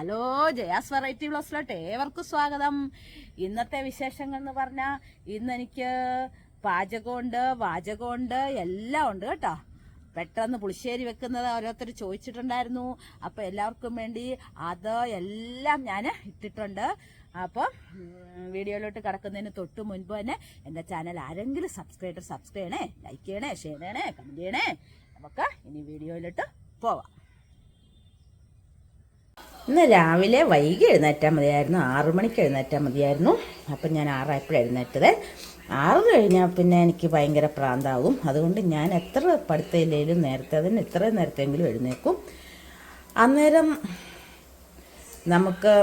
Hello Jaya's variety ബ്ലോസിലോട്ട് ഏവർക്കും സ്വാഗതം. ഇന്നത്തെ വിശേഷങ്ങൾ എന്ന് പറഞ്ഞാൽ ഇന്ന് എനിക്ക് പാചകമുണ്ട് വാചകമുണ്ട് എല്ലാം ഉണ്ട് കേട്ടോ. പെട്ടെന്ന് പുളിശ്ശേരി വെക്കുന്നത് ഓരോരുത്തർ ചോദിച്ചിട്ടുണ്ടായിരുന്നു. അപ്പോൾ എല്ലാവർക്കും വേണ്ടി അത് എല്ലാം ഞാൻ ഇട്ടിട്ടുണ്ട്. അപ്പോൾ വീഡിയോയിലോട്ട് കിടക്കുന്നതിന് തൊട്ട് മുൻപ് തന്നെ എന്റെ ചാനൽ ആരെങ്കിലും സബ്സ്ക്രൈബർ സബ്സ്ക്രൈബ് ചെയ്യണേ ലൈക്ക് ചെയ്യണേ ഷെയർ ചെയ്യണേ കമന്റ് ചെയ്യണേ. നമുക്ക് ഇനി വീഡിയോയിലോട്ട് പോവാം. ഇന്ന് രാവിലെ വൈകി എഴുന്നേറ്റാൽ മതിയായിരുന്നു. ആറു മണിക്ക് എഴുന്നേറ്റാൽ മതിയായിരുന്നു. അപ്പം ഞാൻ ആറായപ്പോഴാണ് എഴുന്നേറ്റത്. ആറ് കഴിഞ്ഞാൽ പിന്നെ എനിക്ക് ഭയങ്കര പ്രാന്താവും. അതുകൊണ്ട് ഞാൻ എത്ര പഠിത്തയില്ലെങ്കിലും നേരത്തെ അതിന് എത്ര നേരത്തെങ്കിലും എഴുന്നേക്കും അന്നേരം നമുക്ക്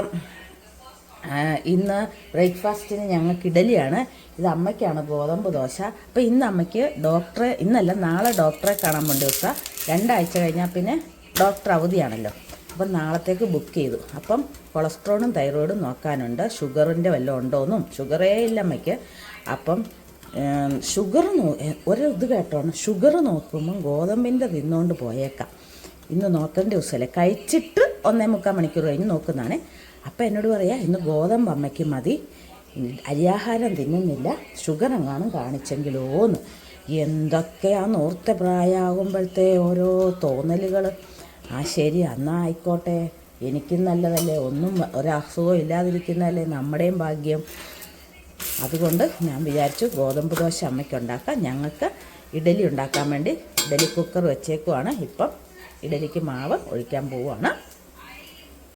ഇന്ന് ബ്രേക്ക്ഫാസ്റ്റിന് ഞങ്ങൾക്ക് ഇഡലിയാണ്. ഇത് അമ്മയ്ക്കാണ് ഗോതമ്പ് ദോശ. അപ്പോൾ ഇന്ന് അമ്മയ്ക്ക് ഡോക്ടറെ ഇന്നല്ല നാളെ ഡോക്ടറെ കാണാൻ വേണ്ടി വെക്കുക രണ്ടാഴ്ച കഴിഞ്ഞാൽ പിന്നെ ഡോക്ടർ അവധിയാണല്ലോ. അപ്പം നാളത്തേക്ക് ബുക്ക് ചെയ്തു. അപ്പം കൊളസ്ട്രോളും തൈറോയിഡും നോക്കാനുണ്ട്. ഷുഗറിന്റെ വല്ലതും ഉണ്ടോയെന്നും ഷുഗറേ ഇല്ല അമ്മയ്ക്ക്. അപ്പം ഷുഗർ നോ ഒരു ഇത് കേട്ടോണം. ഷുഗർ നോക്കുമ്പം ഗോതമ്പിന്റെ തിന്നുകൊണ്ട് പോയേക്കാം. ഇന്ന് നോക്കേണ്ട ദിവസമല്ലേ കഴിച്ചിട്ട് ഒന്നേ മുക്കാൽ മണിക്കൂർ കഴിഞ്ഞ് നോക്കുന്നതാണ്. അപ്പം എന്നോട് പറയാം ഇന്ന് ഗോതമ്പ് അമ്മയ്ക്ക് മതി. അരിയാഹാരം തിന്നുന്നില്ല. ഷുഗർ എങ്ങാനും കാണിച്ചെങ്കിലോന്ന്. എന്തൊക്കെയാന്ന് ഓർത്ത പ്രായമാകുമ്പോഴത്തെ ഓരോ തോന്നലുകൾ ആ ശരി എന്നാ ആയിക്കോട്ടെ. എനിക്കും നല്ലതല്ലേ. ഒന്നും ഒരസുഖവും ഇല്ലാതിരിക്കുന്നതല്ലേ നമ്മുടെയും ഭാഗ്യം. അതുകൊണ്ട് ഞാൻ വിചാരിച്ചു ഗോതമ്പ് ദോശ അമ്മയ്ക്ക് ഉണ്ടാക്കാം. ഞങ്ങൾക്ക് ഇഡലി ഉണ്ടാക്കാൻ വേണ്ടി ഇഡലി കുക്കർ വെച്ചേക്കുവാണ്. ഇപ്പം ഇഡലിക്ക് മാവ് ഒഴിക്കാൻ പോവുകയാണ്.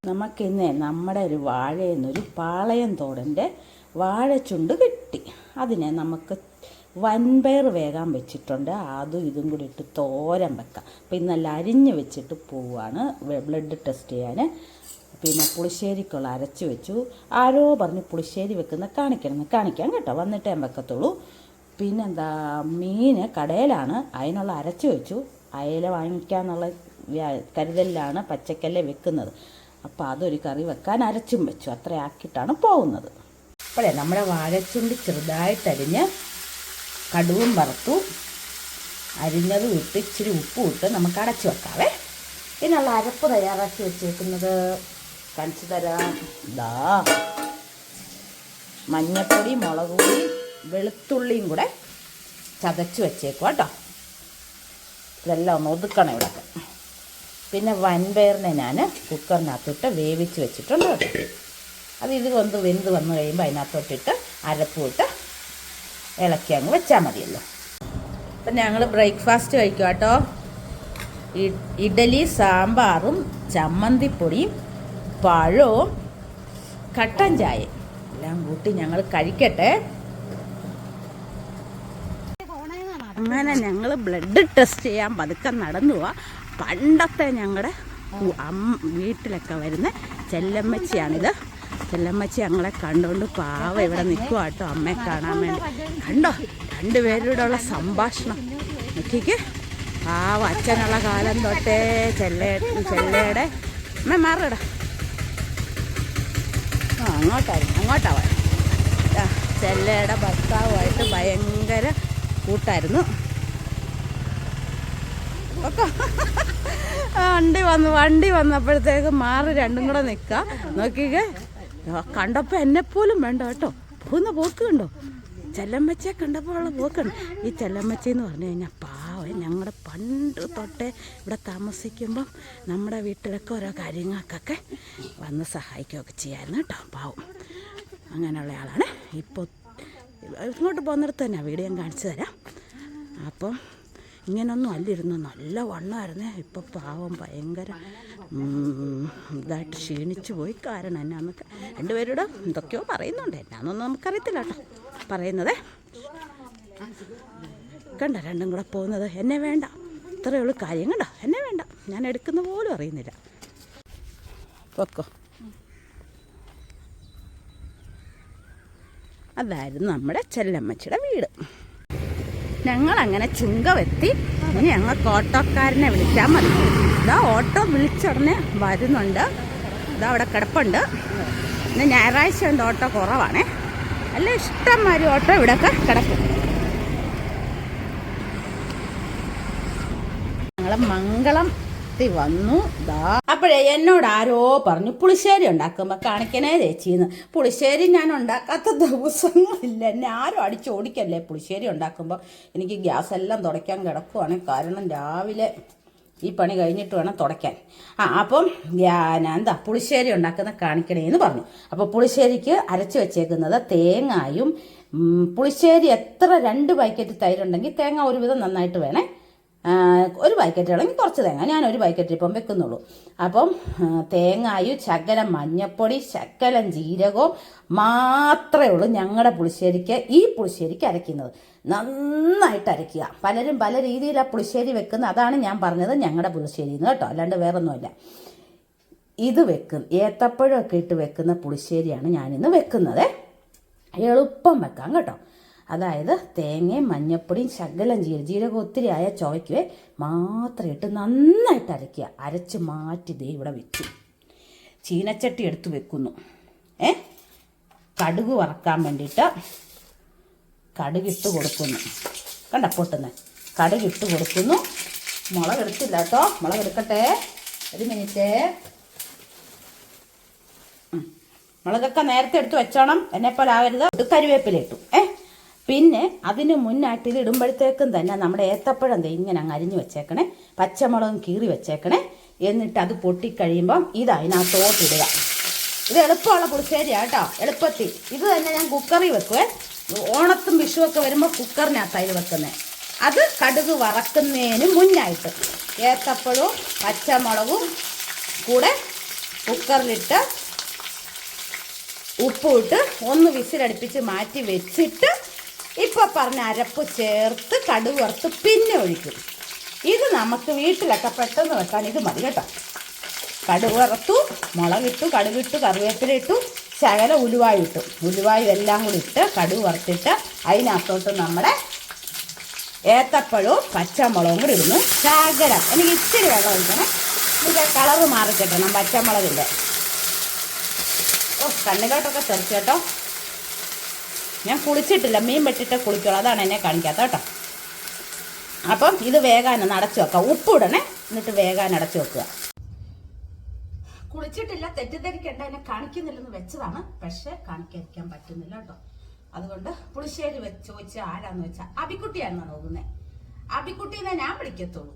നമുക്കിന്ന് നമ്മുടെ ഒരു വാഴയെന്നൊരു പാളയം തോടന്റെ വാഴച്ചുണ്ട് കിട്ടി അതിനെ നമുക്ക് വൻപയർ വേഗം വെച്ചിട്ടുണ്ട്. അതും ഇതും കൂടി ഇട്ട് തോരൻ വെക്കാം. അപ്പോൾ ഇന്നല്ല അരിഞ്ഞ് വെച്ചിട്ട് പോവുകയാണ് ബ്ലഡ് ടെസ്റ്റ് ചെയ്യാൻ. പിന്നെ പുളിശ്ശേരിക്കുള്ള അരച്ച് വെച്ചു. ആരോ പറഞ്ഞ് പുളിശ്ശേരി വെക്കുന്ന കാണിക്കണം കാണിക്കാം കേട്ടോ. വന്നിട്ടേ വെക്കത്തുള്ളൂ. പിന്നെന്താ മീൻ കടയിലാണ്. അതിനുള്ള അരച്ച് വെച്ചു. അയല വാങ്ങിക്കാന്നുള്ള കരുതലിലാണ് പച്ചക്കല്ല വെക്കുന്നത്. അപ്പോൾ അതൊരു കറി വെക്കാൻ അരച്ചും വെച്ചു. അത്രയാക്കിയിട്ടാണ് പോകുന്നത്. അപ്പോഴേ നമ്മുടെ വാഴച്ചുണ്ടി ചെറുതായിട്ടരിഞ്ഞ് കടുവും വറുത്തു അരിഞ്ഞത് ഇട്ട് ഇച്ചിരി ഉപ്പും ഇട്ട് നമുക്ക് അടച്ചു വെക്കാവേ. ഇതിനുള്ള അരപ്പ് തയ്യാറാക്കി വെച്ചേക്കുന്നത് കാണിച്ചു തരാം. ഇതാ മഞ്ഞപ്പൊടി മുളക് പൊടി വെളുത്തുള്ളിയും കൂടെ ചതച്ച് വെച്ചേക്കും കേട്ടോ. ഇതെല്ലാം ഒന്ന് ഒതുക്കണം ഇവിടെ പിന്നെ വൻപയറിനെ ഞാൻ കുക്കറിനകത്തിട്ട് വേവിച്ച് വെച്ചിട്ടുണ്ട് അത് ഇത് വന്ന് വെന്ത് വന്നു കഴിയുമ്പോൾ അതിനകത്തോട്ടിട്ട് അരപ്പ് ഇട്ട് ഇളക്കി അങ്ങ് വെച്ചാൽ മതിയല്ലോ. അപ്പം ഞങ്ങൾ ബ്രേക്ക്ഫാസ്റ്റ് കഴിക്കും കേട്ടോ ഇഡലി സാമ്പാറും ചമ്മന്തിപ്പൊടിയും പഴവും കട്ടൻ ചായയും എല്ലാം കൂട്ടി ഞങ്ങൾ കഴിക്കട്ടെ. അങ്ങനെ ഞങ്ങൾ ബ്ലഡ് ടെസ്റ്റ് ചെയ്യാൻ പതുക്കെ നടന്നു പോവാ. പണ്ടത്തെ ഞങ്ങളുടെ വീട്ടിലൊക്കെ വരുന്ന ചെല്ലമ്മച്ചിയാണിത്. ചെല്ലമ്മച്ചി ഞങ്ങളെ കണ്ടുകൊണ്ട് പാവ ഇവിടെ നിൽക്കുക കേട്ടോ അമ്മയെ കാണാൻ വേണ്ടി. കണ്ടോ? രണ്ടുപേരുടെ ഉള്ള സംഭാഷണം. നോക്കിക്ക്. പാവ അച്ഛനുള്ള കാലം തൊട്ടേ ചെല്ല ചെല്ലയുടെ അമ്മ മാറട. അങ്ങോട്ടായിരുന്നു അങ്ങോട്ടാ പോയത്. ദാ, ചെല്ലയുടെ ഭർത്താവുമായിട്ട് ഭയങ്കര കൂട്ടായിരുന്നു. വണ്ടി വന്നു വണ്ടി വന്നപ്പോഴത്തേക്ക് മാറി രണ്ടും കൂടെ നിൽക്കാം നോക്കിക്കേ. കണ്ടപ്പോൾ എന്നെപ്പോലും വേണ്ട കേട്ടോ. പോകുന്ന പോക്ക് കണ്ടോ? ചെല്ലമ്മച്ചയെ കണ്ടപ്പോൾ ഉള്ള പോക്കുണ്ട് ഈ ചെല്ലമ്മച്ച എന്ന് പറഞ്ഞു കഴിഞ്ഞാൽ പാവം ഞങ്ങളുടെ പണ്ട് തൊട്ടേ ഇവിടെ താമസിക്കുമ്പം നമ്മുടെ വീട്ടിലൊക്കെ ഓരോ കാര്യങ്ങൾക്കൊക്കെ വന്ന് സഹായിക്കുകയൊക്കെ ചെയ്യായിരുന്നു കേട്ടോ പാവം. അങ്ങനെയുള്ള ആളാണ്. ഇപ്പോൾ ഇങ്ങോട്ട് പോകുന്നിടത്ത് തന്നെ വീഡിയോ ഞാൻ കാണിച്ചു തരാം. അപ്പം ഇങ്ങനൊന്നും അല്ലിരുന്നു നല്ല വണ്ണമായിരുന്നേ ഇപ്പം പാവം ഭയങ്കര ഇതായിട്ട് ക്ഷീണിച്ചു പോയി. കാരണം എന്നാന്നൊക്കെ രണ്ടുപേരോട് എന്തൊക്കെയോ പറയുന്നുണ്ട്. എന്നാന്നൊന്നും നമുക്കറിയത്തില്ല കേട്ടോ. പറയുന്നതേ. കണ്ട? രണ്ടും കൂടെ പോകുന്നത്. എന്നെ വേണ്ട. ഇത്രയേ ഉള്ളൂ കാര്യം. കണ്ടോ? എന്നെ വേണ്ട. ഞാൻ എടുക്കുന്ന പോലും അറിയുന്നില്ല. പൊക്കോ. അതായിരുന്നു നമ്മുടെ ചെല്ലമ്മച്ചിയുടെ വീട്. ഞങ്ങൾ അങ്ങനെ ചുങ്കമെത്തി ഇനി ഞങ്ങൾക്ക് ഓട്ടോക്കാരനെ വിളിച്ചാൽ മതി. ഇതാ ഓട്ടോ വിളിച്ചുടനെ വരുന്നുണ്ട്. ഇതാ അവിടെ കിടപ്പുണ്ട്. ഇന്ന് ഞായറാഴ്ച ഉണ്ട് ഓട്ടോ കുറവാണേ. അല്ല ഇഷ്ടംമാതിരി ഓട്ടോ ഇവിടെയൊക്കെ കിടക്കും. ഞങ്ങൾ മംഗളം നിർത്തി വന്നു. ദാ. അപ്പോഴേ എന്നോട് ആരോ പറഞ്ഞു പുളിശ്ശേരി ഉണ്ടാക്കുമ്പോൾ കാണിക്കണേ ചേച്ചിന്ന്. പുളിശ്ശേരി ഞാൻ ഉണ്ടാക്കാത്ത ദിവസങ്ങളില്ല. എന്നെ ആരും അടിച്ചോടിക്കല്ലേ പുളിശ്ശേരി ഉണ്ടാക്കുമ്പോൾ എനിക്ക് ഗ്യാസ് എല്ലാം തുടയ്ക്കാൻ കിടക്കുവാണ്. കാരണം രാവിലെ ഈ പണി കഴിഞ്ഞിട്ട് വേണം തുടയ്ക്കാൻ. ആ അപ്പം ഞാൻ എന്താ പുളിശ്ശേരി ഉണ്ടാക്കുന്ന കാണിക്കണേ എന്ന് പറഞ്ഞു. അപ്പോൾ പുളിശ്ശേരിക്ക് അരച്ച് വെച്ചേക്കുന്നത് തേങ്ങായും പുളിശ്ശേരി എത്ര രണ്ട് പാക്കറ്റ് തൈരുണ്ടെങ്കിൽ തേങ്ങ ഒരുവിധം നന്നായിട്ട് വേണേ ഒരു പാക്കറ്റ് അല്ലെങ്കിൽ കുറച്ച് തേങ്ങ. ഞാൻ ഒരു പാക്കറ്റ് ഇപ്പം വെക്കുന്നുള്ളൂ. അപ്പം തേങ്ങായും ശകലം മഞ്ഞപ്പൊടി ശകലം ജീരകവും മാത്രമേ ഉള്ളൂ ഞങ്ങളുടെ പുളിശ്ശേരിക്ക് ഈ പുളിശ്ശേരിക്ക് അരയ്ക്കുന്നത്. നന്നായിട്ട് അരയ്ക്കുക. പലരും പല രീതിയിലാണ് പുളിശ്ശേരി വെക്കുന്നത്. അതാണ് ഞാൻ പറഞ്ഞത് ഞങ്ങളുടെ പുളിശ്ശേരി എന്ന് കേട്ടോ. അല്ലാണ്ട് വേറൊന്നുമില്ല. ഇത് വെക്കും ഏത്തപ്പഴമൊക്കെ ഇട്ട് വെക്കുന്ന പുളിശ്ശേരിയാണ് ഞാനിന്ന് വെക്കുന്നത്. എളുപ്പം വെക്കാം കേട്ടോ. അതായത് തേങ്ങയും മഞ്ഞപ്പൊടിയും ശകലം ജീരകം ജീരകം ഒത്തിരി ആയ ചോയ്ക്കുവേ മാത്രം ഇട്ട് നന്നായിട്ട് അരയ്ക്കുക. അരച്ച് മാറ്റി ദേ ഇവിടെ വെച്ചു. ചീനച്ചട്ടി എടുത്ത് വെക്കുന്നു. ഏ? കടുക് വറക്കാൻ വേണ്ടിയിട്ട് കടുകിട്ട് കൊടുക്കുന്നു. കണ്ട? പൊട്ടുന്നത് കടുകിട്ട് കൊടുക്കുന്നു. മുളക് എടുത്തില്ല കേട്ടോ. മുളക് എടുക്കട്ടെ. ഒരു മിനിറ്റ്. മുളകൊക്കെ നേരത്തെ എടുത്ത് വെച്ചോണം. എന്നെ പോലെ ആവരുത് കരിവേപ്പില ഇട്ടു. ഏ? പിന്നെ അതിന് മുന്നായിട്ട് ഇത് ഇടുമ്പോഴത്തേക്കും തന്നെ നമ്മുടെ ഏത്തപ്പഴം ദേ ഇങ്ങനെ അങ്ങ് അരിഞ്ഞു വെച്ചേക്കണേ. പച്ചമുളകും കീറി വെച്ചേക്കണേ. എന്നിട്ട് അത് പൊട്ടിക്കഴിയുമ്പം ഇത് അതിനകത്തോട്ട് ഇടുക. ഇത് എളുപ്പമുള്ള പുളിശ്ശേരിയാണ് കേട്ടോ എളുപ്പത്തിൽ. ഇത് തന്നെ ഞാൻ കുക്കറിൽ വെക്കുവേ. ഓണത്തും വിഷുവൊക്കെ വരുമ്പോൾ കുക്കറിനകത്താണ് ഇത് വെക്കുന്നത് അത് കടുക് വറക്കുന്നതിന് മുന്നായിട്ട് ഏത്തപ്പഴവും പച്ചമുളകും കൂടെ കുക്കറിലിട്ട് ഉപ്പിട്ട് ഒന്ന് വിസിലടുപ്പിച്ച് മാറ്റി വെച്ചിട്ട് ഇപ്പൊ പറഞ്ഞ അരപ്പ് ചേർത്ത് കടുക് വറുത്ത് പിന്നെ ഒഴിക്കും. ഇത് നമുക്ക് വീട്ടിലൊക്കെ പെട്ടെന്ന് വെക്കാൻ ഇത് മതി കേട്ടോ. കടുവറുത്തു മുളകിട്ടു കടുകിട്ടു കറിവേപ്പില ഇട്ടു ശകല ഉലുവായി ഇട്ടു. ഉലുവായി എല്ലാം കൂടി ഇട്ട് കടുക് വറുത്തിട്ട് അതിനകത്തോട്ട് നമ്മുടെ ഏത്തപ്പഴവും പച്ചമുളകും കൂടി ഇടുന്നു. ശകലം. എനിക്ക് ഇച്ചിരി വെള്ളം ഒഴിക്കണേ. ഇതിന്റെ കളറ് മാറി കിട്ടണം പച്ചമുളകിന്റെ ഓ കണ്ണുകോട്ടൊക്കെ തെറിച്ചു കേട്ടോ. ഞാൻ കുളിച്ചിട്ടില്ല മീൻ വെട്ടിട്ട് കുളിക്കുള്ളൂ. അതാണ് എന്നെ കാണിക്കാത്ത കേട്ടോ. അപ്പം ഇത് വേഗാനൊന്ന് അടച്ചു വെക്കാം. ഉപ്പ് ഇടണേ എന്നിട്ട് വേഗാൻ അടച്ചു വെക്കുക. കുളിച്ചിട്ടില്ല തെറ്റിദ്ധരിക്കേണ്ട എന്നെ കാണിക്കുന്നില്ലെന്ന് വെച്ചതാണ്. പക്ഷെ കാണിക്കാതിരിക്കാൻ പറ്റുന്നില്ല കേട്ടോ. അതുകൊണ്ട് പുളിശ്ശേരി വെച്ച് ചോദിച്ച ആരാന്ന് വെച്ചാൽ അബിക്കുട്ടിയാണെന്നാണ് നോക്കുന്നത് അബിക്കുട്ടീനെ ഞാൻ വിളിക്കത്തുള്ളൂ.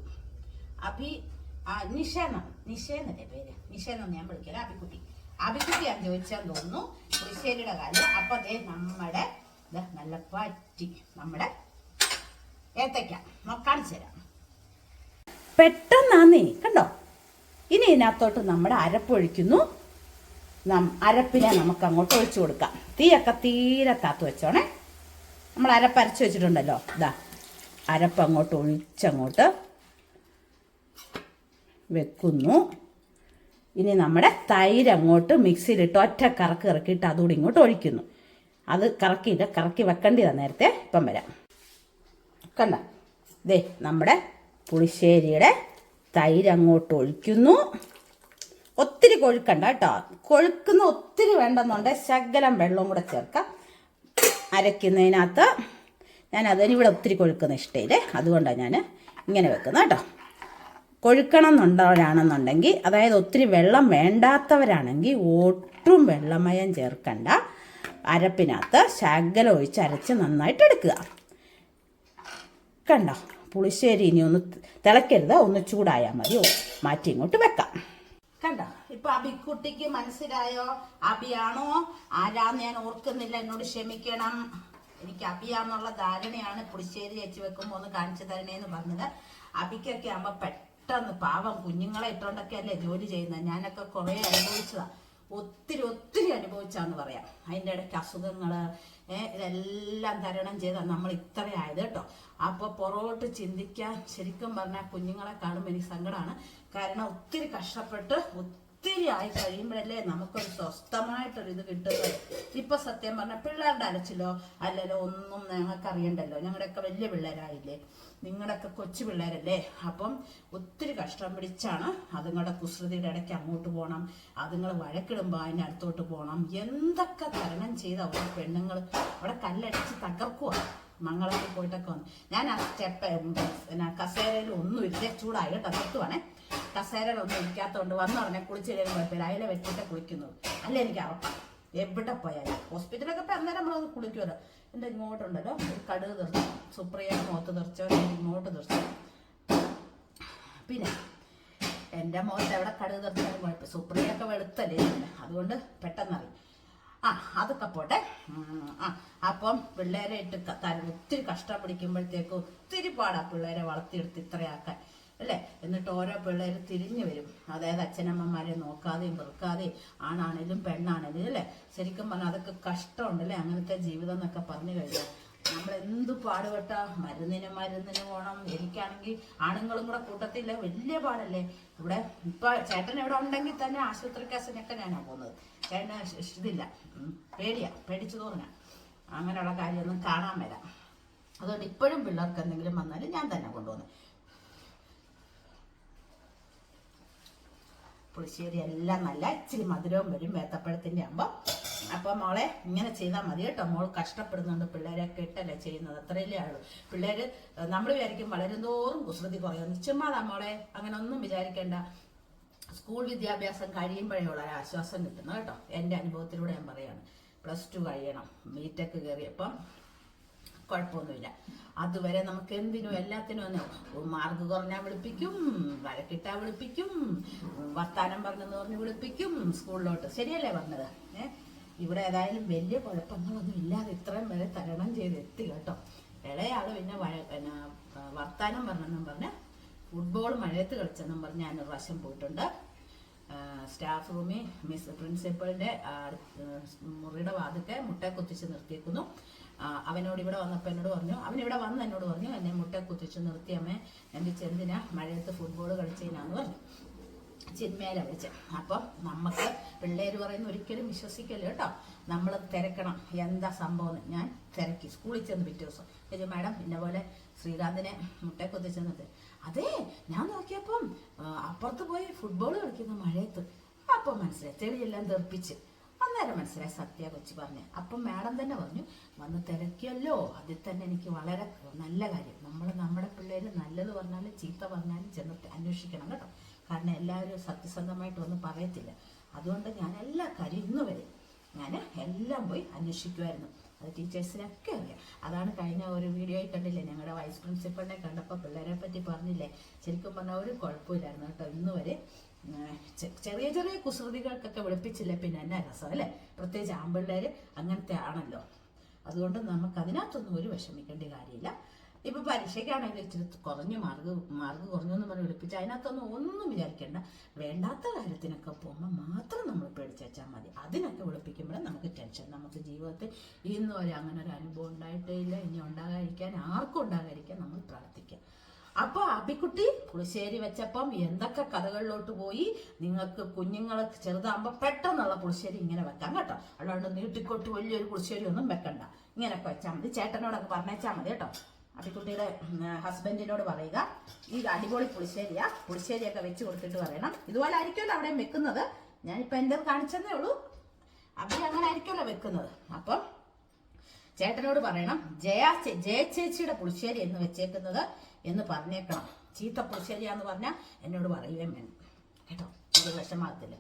ആ, നിഷ എന്നാണ് നിഷ പേര്? നിഷ ഞാൻ വിളിക്കല അബിക്കുട്ടി. അബിക്കുട്ടിയാന്ന് ചോദിച്ചാൽ തോന്നുന്നു. പുളിശ്ശേരിയുടെ കാര്യം. അപ്പൊ ദേ നമ്മുടെ നല്ല പറ്റി നമ്മുടെ ഏത്തയ്ക്ക. കാണിച്ചു തരാം. പെട്ടെന്നാന്നേ കണ്ടോ? ഇനി ഇതിനകത്തോട്ട് നമ്മുടെ അരപ്പൊഴിക്കുന്നു നം- അരപ്പിനെ നമുക്ക് അങ്ങോട്ട് ഒഴിച്ചു കൊടുക്കാം. തീയൊക്കെ തീരെ താത്ത് വെച്ചോണേ. നമ്മൾ അരപ്പ് അരച്ചു വെച്ചിട്ടുണ്ടല്ലോ. ഇതാ അരപ്പ് അങ്ങോട്ട് ഒഴിച്ചങ്ങോട്ട് വെക്കുന്നു. ഇനി നമ്മുടെ തൈര് അങ്ങോട്ട് മിക്സിയിലിട്ട് ഒറ്റ കറക്ക് ഇറക്കിയിട്ട് അതുകൂടി ഇങ്ങോട്ട് ഒഴിക്കുന്നു. അത് കറക്കിയിട്ട് കറക്കി വെക്കേണ്ടതാണ് നേരത്തെ ഇപ്പം വരാം. കണ്ട? ദേ നമ്മുടെ പുളിശ്ശേരിയുടെ തൈര് അങ്ങോട്ട് ഒഴിക്കുന്നു. ഒത്തിരി കൊഴുക്കണ്ട കേട്ടോ. കൊഴുക്കുന്ന ഒത്തിരി വേണ്ടെന്നുണ്ട് ശകലം വെള്ളവും കൂടെ ചേർക്കാം. അരയ്ക്കുന്നതിനകത്ത് ഞാൻ അതിന് ഇവിടെ ഒത്തിരി കൊഴുക്കുന്ന ഇഷ്ടമില്ലേ അതുകൊണ്ടാണ് ഞാൻ ഇങ്ങനെ വെക്കുന്നത് കേട്ടോ. കൊഴുക്കണം എന്നുള്ളവരാണെന്നുണ്ടെങ്കിൽ അതായത് ഒത്തിരി വെള്ളം വേണ്ടാത്തവരാണെങ്കിൽ ഒട്ടും വെള്ളമയം ചേർക്കണ്ട. അരപ്പിനകത്ത് ശകലം ഒഴിച്ച് അരച്ച് നന്നായിട്ട് എടുക്കുക. കണ്ടോ? പുളിശ്ശേരി ഇനി ഒന്ന് തിളക്കരുത്. ഒന്ന് ചൂടായാൽ മതി. മാറ്റി ഇങ്ങോട്ട് വെക്കാം. കണ്ടോ? ഇപ്പൊ അബിക്കുട്ടിക്ക് മനസ്സിലായോ? അബിയാണോ? ആരാന്ന് ഞാൻ ഓർക്കുന്നില്ല. എന്നോട് ക്ഷമിക്കണം. എനിക്ക് അബിയാന്നുള്ള ധാരണയാണ് പുളിശ്ശേരി വെച്ച് വെക്കുമ്പോൾ ഒന്ന് കാണിച്ചു തരണേന്ന് പറഞ്ഞത്. അബിക്കൊക്കെ ആകുമ്പോ പെട്ടെന്ന് പാവം കുഞ്ഞുങ്ങളെ ഇട്ടുകൊണ്ടൊക്കെ അല്ലേ ജോലി ചെയ്യുന്നത് ഞാനൊക്കെ കുറെ അനുഭവിച്ചതാ. ഒത്തിരി ഒത്തിരി അനുഭവിച്ചാന്ന് പറയാം. അതിന്റെ ഇടയ്ക്ക് അസുഖങ്ങൾ ഇതെല്ലാം തരണം ചെയ്താൽ നമ്മൾ ഇത്രയായത് കേട്ടോ. അപ്പൊ പുറകോട്ട് ചിന്തിക്കാൻ ശരിക്കും പറഞ്ഞാൽ കുഞ്ഞുങ്ങളെ കാണുമ്പോൾ എനിക്ക് സങ്കടമാണ് കാരണം ഒത്തിരി കഷ്ടപ്പെട്ട് ഒത്തിരി ആയി കഴിയുമ്പോഴല്ലേ നമുക്കൊരു സ്വസ്ഥമായിട്ടൊരു ഇത് കിട്ടുന്നത്? ഇപ്പൊ സത്യം പറഞ്ഞാൽ പിള്ളേരുടെ അലച്ചിലോ അല്ലല്ലോ ഒന്നും ഞങ്ങൾക്ക് അറിയണ്ടല്ലോ ഞങ്ങളുടെയൊക്കെ വലിയ പിള്ളേരായില്ലേ? നിങ്ങളുടെയൊക്കെ കൊച്ചു പിള്ളേരല്ലേ? അപ്പം ഒത്തിരി കഷ്ടം പിടിച്ചാണ് അതുങ്ങളുടെ കുസൃതിയുടെ ഇടയ്ക്ക് അങ്ങോട്ട് പോകണം അതുങ്ങൾ വഴക്കിടുമ്പോൾ അതിന്റെ അടുത്തോട്ട് പോകണം എന്തൊക്കെ തരണം ചെയ്ത അവരുടെ പെണ്ണുങ്ങൾ അവിടെ കല്ലടിച്ച് തകർക്കുക മംഗളത്തിൽ പോയിട്ടൊക്കെ വന്നു. ഞാൻ ആ സ്റ്റെപ്പ് കസേരയിൽ ഒന്നും ഇല്ല ചൂടായിട്ട് കേട്ടോ കസേരയിലൊന്നും ഇരിക്കാത്തതുകൊണ്ട് വന്നു പറഞ്ഞാൽ കുളിച്ച് കഴിയുമ്പോൾ കുഴപ്പമില്ല. അതിനെ വെട്ടിട്ട് കുളിക്കുന്നത് അല്ല എനിക്ക് അറപ്പാണ് എവിടെ പോയാലും. ഹോസ്പിറ്റലൊക്കെ ഇപ്പം അന്നേരം നമ്മളത് കുളിക്കുമല്ലോ എന്റെ ഇങ്ങോട്ടുണ്ടല്ലോ ഒരു കടുക് തെറിച്ചു. സുപ്രിയ മുഖത്ത് തെറിച്ചോ. ഇങ്ങോട്ട് തെറിച്ചു. പിന്നെ എന്റെ മുഖത്ത് എവിടെ കടുക് തെറിച്ചാലും കുഴപ്പം. സുപ്രിയൊക്കെ വെളുത്തല്ലേ. അതുകൊണ്ട് പെട്ടെന്നറിയും ആ അതൊക്കെ പോട്ടെ. ആ അപ്പം പിള്ളേരെ ഇട്ട് ഒത്തിരി കഷ്ടം പിടിക്കുമ്പോഴത്തേക്ക് ഒത്തിരി പാടാ പിള്ളേരെ വളർത്തിയെടുത്ത് ഇത്രയാക്കാൻ. അല്ലേ? എന്നിട്ട് ഓരോ പിള്ളേർ തിരിഞ്ഞു വരും. അതായത് അച്ഛനമ്മമാരെ നോക്കാതെയും വെറുക്കാതെയും ആണാണേലും പെണ്ണാണേലും അല്ലേ? ശരിക്കും പറഞ്ഞാൽ അതൊക്കെ കഷ്ടമുണ്ട് അല്ലേ? അങ്ങനത്തെ ജീവിതം എന്നൊക്കെ പറഞ്ഞു കഴിഞ്ഞാൽ നമ്മൾ എന്ത് പാടുപെട്ട? മരുന്നിന് മരുന്നിന് പോകണം എനിക്കാണെങ്കിൽ ആണുങ്ങളും കൂടെ കൂട്ടത്തില്ല വലിയ പാടല്ലേ? ഇവിടെ ഇപ്പൊ ചേട്ടൻ ഇവിടെ ഉണ്ടെങ്കിൽ തന്നെ ആശുപത്രി കേസിനൊക്കെ ഞാനാ പോകുന്നത്. ചേട്ടന് ഇതില്ല. പേടിയാ. പേടിച്ചു തോന്നാ അങ്ങനെയുള്ള കാര്യമൊന്നും കാണാൻ വരാം അതുകൊണ്ട് ഇപ്പോഴും പിള്ളേർക്ക് എന്തെങ്കിലും വന്നാലും ഞാൻ തന്നെ കൊണ്ടുപോകുന്നത്. പുളിശ്ശേരി എല്ലാം നല്ല ഇച്ചിരി മധുരവും വരും വേത്തപ്പഴത്തിന്റെ ആകുമ്പോൾ അപ്പോൾ മോളെ ഇങ്ങനെ ചെയ്താൽ മതി കേട്ടോ. മോൾ കഷ്ടപ്പെടുന്നുണ്ട് പിള്ളേരൊക്കെ ഇട്ടല്ലേ ചെയ്യുന്നത്. അത്രയല്ലേ ആളു പിള്ളേർ നമ്മൾ വിചാരിക്കും വളരും തോറും കുസൃതി കുറയുന്നു ചുമ്മാതാ മോളെ അങ്ങനെ ഒന്നും വിചാരിക്കേണ്ട. സ്കൂൾ വിദ്യാഭ്യാസം കഴിയുമ്പോഴേ ഉള്ള ആശ്വാസം കിട്ടുന്നു കേട്ടോ. എന്റെ അനുഭവത്തിലൂടെ ഞാൻ പറയാണ്. പ്ലസ് ടു കഴിയണം. ബിടെക് കയറിയപ്പം കുഴപ്പമൊന്നുമില്ല. അതുവരെ നമുക്ക് എന്തിനും എല്ലാത്തിനും ഒന്ന് മാർക്ക് കുറഞ്ഞാൽ വിളിപ്പിക്കും വഴക്കിട്ടാ വിളിപ്പിക്കും വർത്താനം പറഞ്ഞെന്ന് പറഞ്ഞ് വിളിപ്പിക്കും സ്കൂളിലോട്ട്. ശരിയല്ലേ പറഞ്ഞത്? ഏ? ഇവിടെ ഏതായാലും വലിയ കുഴപ്പങ്ങളൊന്നും ഇല്ലാതെ ഇത്രയും വരെ തരണം ചെയ്ത് എത്തി കേട്ടോ. ഇളയാൾ പിന്നെ പിന്നെ വർത്താനം പറഞ്ഞെന്നും പറഞ്ഞ് ഫുട്ബോൾ മഴയത്ത് കളിച്ചെന്നും പറഞ്ഞ് ഞാൻ ഒരു പോയിട്ടുണ്ട്. സ്റ്റാഫ് റൂമിൽ മിസ് പ്രിൻസിപ്പളിന്റെ മുറിയുടെ വാതിക്കെ മുട്ട കുത്തിച്ച് നിർത്തിയേക്കുന്നു. അവനോട് ഇവിടെ വന്നപ്പോൾ എന്നോട് പറഞ്ഞു അവൻ ഇവിടെ വന്ന് എന്നോട് പറഞ്ഞു എന്നെ മുട്ട കുത്തിച്ച് നിർത്തിയമ്മേ എന്റെ ചെന്തിനാ മഴയത്ത് ഫുട്ബോൾ കളിച്ചതിനാന്ന് പറഞ്ഞു. ചിന്മേല വിളിച്ച്. അപ്പം നമുക്ക് പിള്ളേർ പറയുന്ന ഒരിക്കലും വിശ്വസിക്കല്ലോ കേട്ടോ? നമ്മൾ തിരക്കണം എന്താ സംഭവം ഞാൻ തിരക്കി സ്കൂളിൽ ചെന്ന് പിറ്റേ ദിവസം. ചേച്ചി മാഡം പിന്നെ പോലെ ശ്രീകാന്തിനെ മുട്ടയെ കൊത്തിച്ച് നിർത്തി. അതെ ഞാൻ നോക്കിയപ്പം അപ്പുറത്ത് പോയി ഫുട്ബോൾ കളിക്കുന്ന മഴയത്ത്. അപ്പം മനസ്സിലായി ചെളിയെല്ലാം തെറിപ്പിച്ച്. അന്നേരം മനസ്സിലായി സത്യ കൊച്ചു പറഞ്ഞു. അപ്പം മാഡം തന്നെ പറഞ്ഞു വന്ന് തിരക്കിയല്ലോ. അതിൽ തന്നെ എനിക്ക് വളരെ നല്ല കാര്യം. നമ്മൾ നമ്മുടെ പിള്ളേർ നല്ലത് പറഞ്ഞാലും ചീത്ത പറഞ്ഞാലും ചെന്ന് അന്വേഷിക്കണം കേട്ടോ. കാരണം എല്ലാവരും സത്യസന്ധമായിട്ട് ഒന്നും പറയത്തില്ല. അതുകൊണ്ട് ഞാൻ എല്ലാ കാര്യം ഇന്ന് വരെ ഞാൻ എല്ലാം പോയി അന്വേഷിക്കുമായിരുന്നു. അത് ടീച്ചേഴ്സിനൊക്കെ അറിയാം. അതാണ് കഴിഞ്ഞ ഒരു വീഡിയോ കണ്ടില്ലേ? ഞങ്ങളുടെ വൈസ് പ്രിൻസിപ്പളിനെ കണ്ടപ്പോൾ പിള്ളേരെ പറ്റി പറഞ്ഞില്ലേ? ശരിക്കും പറഞ്ഞാൽ ഒരു കുഴപ്പമില്ലായിരുന്നു കേട്ടോ. ഇന്ന് വരെ ചെറിയ ചെറിയ കുസൃതികൾക്കൊക്കെ വെളുപ്പിച്ചില്ല പിന്നെ എന്നാ രസം അല്ലേ? പ്രത്യേകിച്ച് ആമ്പിള്ളേർ അങ്ങനത്തെ ആണല്ലോ. അതുകൊണ്ട് നമുക്ക് അതിനകത്തൊന്നും ഒരു വിഷമിക്കേണ്ട കാര്യമില്ല. ഇപ്പൊ പരീക്ഷയ്ക്കാണെങ്കിൽ ഇച്ചിരി കുറഞ്ഞു മാർക്ക് മാർക്ക് കുറഞ്ഞു എന്ന് പറഞ്ഞ് വിളിപ്പിച്ച് അതിനകത്തൊന്നും ഒന്നും വിചാരിക്കേണ്ട. വേണ്ടാത്ത കാര്യത്തിനൊക്കെ പോകുമ്പോൾ മാത്രം നമ്മൾ പേടിച്ചാൽ മതി. അതിനൊക്കെ വിളിപ്പിക്കുമ്പോഴേ നമുക്ക് ടെൻഷൻ. നമുക്ക് ജീവിതത്തിൽ ഇന്നുവരെ അങ്ങനെ ഒരു അനുഭവം ഉണ്ടായിട്ടേ ഇല്ല. ഇനി ഉണ്ടാകാതിരിക്കാൻ ആർക്കും ഉണ്ടാകാതിരിക്കാൻ നമ്മൾ പ്രാർത്ഥിക്കാം. അപ്പൊ അബിക്കുട്ടി പുളിശ്ശേരി വെച്ചപ്പം എന്തൊക്കെ കഥകളിലോട്ട് പോയി? നിങ്ങൾക്ക് കുഞ്ഞുങ്ങളെ ചെറുതാകുമ്പോൾ പെട്ടെന്നുള്ള പുളിശ്ശേരി ഇങ്ങനെ വെക്കാം കേട്ടോ. അല്ലാണ്ട് നീട്ടിക്കൊട്ട് വലിയൊരു പുളിശ്ശേരി ഒന്നും വെക്കണ്ട. ഇങ്ങനെയൊക്കെ വെച്ചാൽ മതി. ചേട്ടനോടൊക്കെ പറഞ്ഞേച്ചാൽ മതി കേട്ടോ. അബിക്കുട്ടിയുടെ ഹസ്ബൻഡിനോട് പറയുക. ഈ അടിപൊളി പുളിശ്ശേരിയാ. പുളിശ്ശേരിയൊക്കെ വെച്ച് കൊടുത്തിട്ട് പറയണം. ഇതുപോലെ ആയിരിക്കുമല്ലോ അവിടെ വെക്കുന്നത്. ഞാനിപ്പോൾ എന്റെ കാണിച്ചതേ ഉള്ളൂ. അബി അങ്ങനെ ആയിരിക്കുമല്ലോ വെക്കുന്നത്. അപ്പം ചേട്ടനോട് പറയണം. ജയ ജയ ചേച്ചിയുടെ പുളിശ്ശേരി എന്ന് വെച്ചേക്കുന്നത് എന്ന് പറഞ്ഞേക്കണം. ചീത്ത പുളിശ്ശേരിയാന്ന് പറഞ്ഞാൽ എന്നോട് പറയുകയും വേണം. കേട്ടോ? ഒരു വിഷമാകത്തില്ല